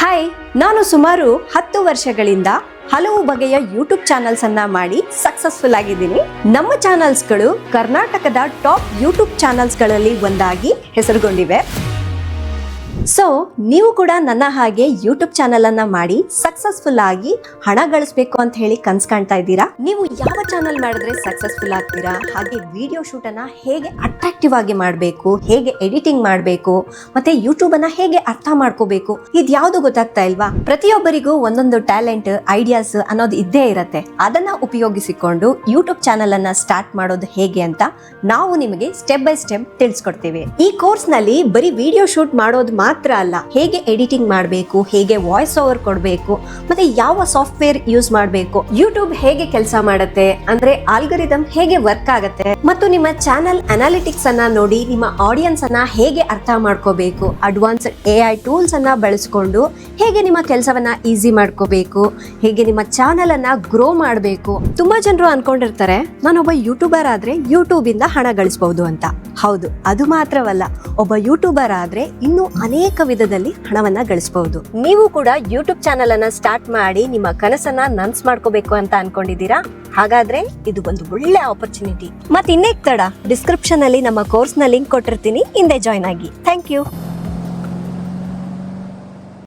Hi ನಾನು ಸುಮಾರು ಹತ್ತು ವರ್ಷಗಳಿಂದ ಹಲವು ಬಗೆಯ ಯೂಟ್ಯೂಬ್ ಚಾನೆಲ್ಸ್ ಅನ್ನ ಮಾಡಿ ಸಕ್ಸಸ್ಫುಲ್ ಆಗಿದ್ದೀನಿ. ನಮ್ಮ ಚಾನಲ್ಸ್ಗಳು ಕರ್ನಾಟಕದ ಟಾಪ್ ಯೂಟ್ಯೂಬ್ ಚಾನಲ್ಸ್ಗಳಲ್ಲಿ ಒಂದಾಗಿ ಹೆಸರುಗೊಂಡಿವೆ. ಸೊ ನೀವು ಕೂಡ ನನ್ನ ಹಾಗೆ ಯೂಟ್ಯೂಬ್ ಚಾನಲ್ ಅನ್ನ ಮಾಡಿ ಸಕ್ಸಸ್ಫುಲ್ ಆಗಿ ಹಣ ಗಳಿಸ್ಬೇಕು ಅಂತ ಹೇಳಿ ಕನ್ಸ್ ಕಾಣ್ತಾ ಇದ್ದೀರಾ? ನೀವು ಯಾವ ಚಾನಲ್ ಮಾಡಿದ್ರೆ ಸಕ್ಸಸ್ಫುಲ್ ಆಗ್ತೀರಾ? ಹಾಗೆ ವಿಡಿಯೋ ಶೂಟ್ ಹೇಗೆ ಅಟ್ರಾಕ್ಟಿವ್ ಆಗಿ ಮಾಡಬೇಕು? ಹೇಗೆ ಎಡಿಟಿಂಗ್ ಮಾಡಬೇಕು? ಮತ್ತೆ ಯೂಟ್ಯೂಬ್ ಅನ್ನ ಹೇಗೆ ಅರ್ಥ ಮಾಡ್ಕೋಬೇಕು? ಇದ್ಯಾವುದು ಗೊತ್ತಾಗ್ತಾ ಇಲ್ವಾ? ಪ್ರತಿಯೊಬ್ಬರಿಗೂ ಒಂದೊಂದು ಟ್ಯಾಲೆಂಟ್ ಐಡಿಯಾಸ್ ಅನ್ನೋದು ಇದ್ದೇ ಇರತ್ತೆ. ಅದನ್ನ ಉಪಯೋಗಿಸಿಕೊಂಡು ಯೂಟ್ಯೂಬ್ ಚಾನಲ್ ಅನ್ನ ಸ್ಟಾರ್ಟ್ ಮಾಡೋದು ಹೇಗೆ ಅಂತ ನಾವು ನಿಮಗೆ ಸ್ಟೆಪ್ ಬೈ ಸ್ಟೆಪ್ ತಿಳಿಸ್ಕೊಡ್ತೀವಿ. ಈ ಕೋರ್ಸ್ನಲ್ಲಿ ಬರೀ ವಿಡಿಯೋ ಶೂಟ್ ಮಾಡೋದು ಮಾತ್ರ ಅಲ್ಲ, ಹೇಗೆ ಎಡಿಟಿಂಗ್ ಮಾಡಬೇಕು, ಹೇಗೆ ವಾಯ್ಸ್ ಓವರ್ ಕೊಡಬೇಕು, ಮತ್ತೆ ಯಾವ ಸಾಫ್ಟ್ವೇರ್ ಯೂಸ್ ಮಾಡಬೇಕು ಯೂಟ್ಯೂಬ್ ಹೇಗೆ ಕೆಲಸ ಮಾಡುತ್ತೆ, ಅಂದ್ರೆ ಆಲ್ಗರಿದಮ್ ಹೇಗೆ ವರ್ಕ್ ಆಗುತ್ತೆ, ಮತ್ತು ನಿಮ್ಮ ಚಾನಲ್ ಅನಾಲಿಟಿಕ್ಸ್ ಅನ್ನ ನೋಡಿ, ನಿಮ್ಮ ಆಡಿಯನ್ಸ್ ಅನ್ನ ಹೇಗೆ ಅರ್ಥ ಮಾಡ್ಕೋಬೇಕು ಅಡ್ವಾನ್ಸ್ಡ್ ಎ ಐ ಟೂಲ್ಸ್ ಅನ್ನ ಬಳಸ್ಕೊಂಡು ಹೇಗೆ ನಿಮ್ಮ ಕೆಲಸವನ್ನ ಈಸಿ ಮಾಡ್ಕೋಬೇಕು, ಹೇಗೆ ನಿಮ್ಮ ಚಾನಲ್ ಅನ್ನ ಗ್ರೋ ಮಾಡಬೇಕು. ತುಂಬಾ ಜನರು ಅನ್ಕೊಂಡಿರ್ತಾರೆ, ನಾನೊಬ್ಬ ಯೂಟ್ಯೂಬರ್ ಆದ್ರೆ ಯೂಟ್ಯೂಬ್ ಇಂದ ಹಣ ಗಳಿಸಬಹುದು ಅಂತ. ಹೌದು, ಅದು ಮಾತ್ರವಲ್ಲ, ಒಬ್ಬ ಯೂಟ್ಯೂಬರ್ ಆದ್ರೆ ಇನ್ನು ಅನೇಕ ವಿಧದಲ್ಲಿ ಹಣವನ್ನ ಗಳಿಸಬಹುದು. ನೀವು ಕೂಡ ಯೂಟ್ಯೂಬ್ ಚಾನೆಲ್ ಅನ್ನ ಸ್ಟಾರ್ಟ್ ಮಾಡಿ ನಿಮ್ಮ ಕನಸನ್ನ ನನ್ಸ್ ಮಾಡ್ಕೋಬೇಕು ಅಂತ ಅನ್ಕೊಂಡಿದ್ದೀರಾ? ಹಾಗಾದ್ರೆ ಇದು ಒಂದು ಒಳ್ಳೆ ಆಪರ್ಚುನಿಟಿ ಮತ್ತೆ ಇನ್ನೇಕ್ ತಡ ಡಿಸ್ಕ್ರಿಪ್ಷನ್ ಅಲ್ಲಿ ನಮ್ಮ ಕೋರ್ಸ್ನ ಲಿಂಕ್ ಕೊಟ್ಟಿರ್ತೀನಿ, ಹಿಂದೆ ಜಾಯ್ನ್ ಆಗಿ. Thank you